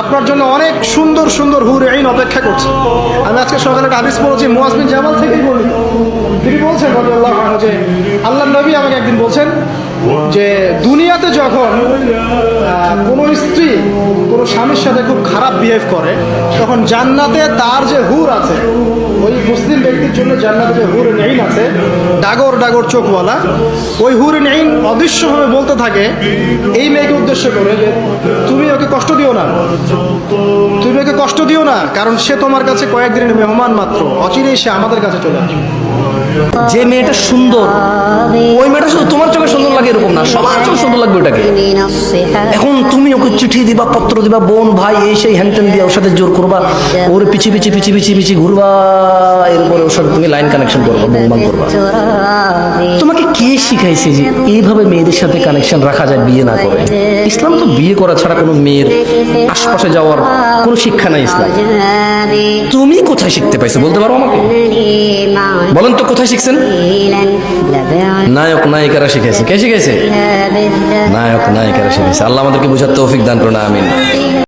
আপনার জন্য অনেক সুন্দর সুন্দর হুর আইন অপেক্ষা করছে। আমি আজকে সকালে হাদিস পড়েছি মুয়াজবিন জামাল থেকেই বলি। তিনি বলছেন আনহু যে আল্লাহ নবী আমাকে একদিন বলছেন যে, দুনিয়াতে যখন কোনো স্ত্রী কোনো স্বামীর সাথে খুব খারাপ বিহেভ করে, তখন জান্নাতে তার যে হুর আছে, ওই মুসলিম ব্যক্তির জন্য জান্নাতে যে হুর নেইন আছে, ডাগর ডাগর চোখওয়ালা, ওই হুর নেইন অদৃশ্যভাবে বলতে থাকে, এই মেয়েকে উদ্দেশ্য করে যে কষ্ট দিও না। তুমি ওকে কষ্ট দিও না, কারণ সে তোমার কাছে কয়েকদিনের মেহমান মাত্র। অচিরেই সে আমাদের কাছে চলে আসবে। যে মেয়েটা সুন্দর, ওই মেয়েটা শুধু তোমার চোখে সুন্দর লাগে এরকম না, সবার চোখে সুন্দর লাগবে ওটাকে। এখন তুমি ওকে চিঠি দিবা, পত্র দিবা, বোন, ভাই, এই সেই হ্যানত্যান দিয়ে ওর সাথে জোর করবা, ওর পিছি পিছি পিছি পিছি পিছি ঘুরবা, এরপরে ওর সাথে তুমি লাইন কানেকশন করবা বোন করবা। শিখাইছে যে এইভাবে মেয়েদের সাথে কানেকশন রাখা যায় বিয়ে না করে। ইসলাম তো বিয়ে করা ছাড়া কোনো মেয়ের আশপাশে যাওয়ার কোনো শিক্ষা নাই ইসলাম। তুমি কোথায় শিখতে পাইছো বলতে পারো আমাকে? বলেন তো কোথায় শিখছেন? নায়ক, নায়িকারা শিখেছে কে শিখেছে নায়ক, নায়িকারা শিখেছে আল্লাহ আমাদেরকে বুঝার তৌফিক দান করো না আমিন।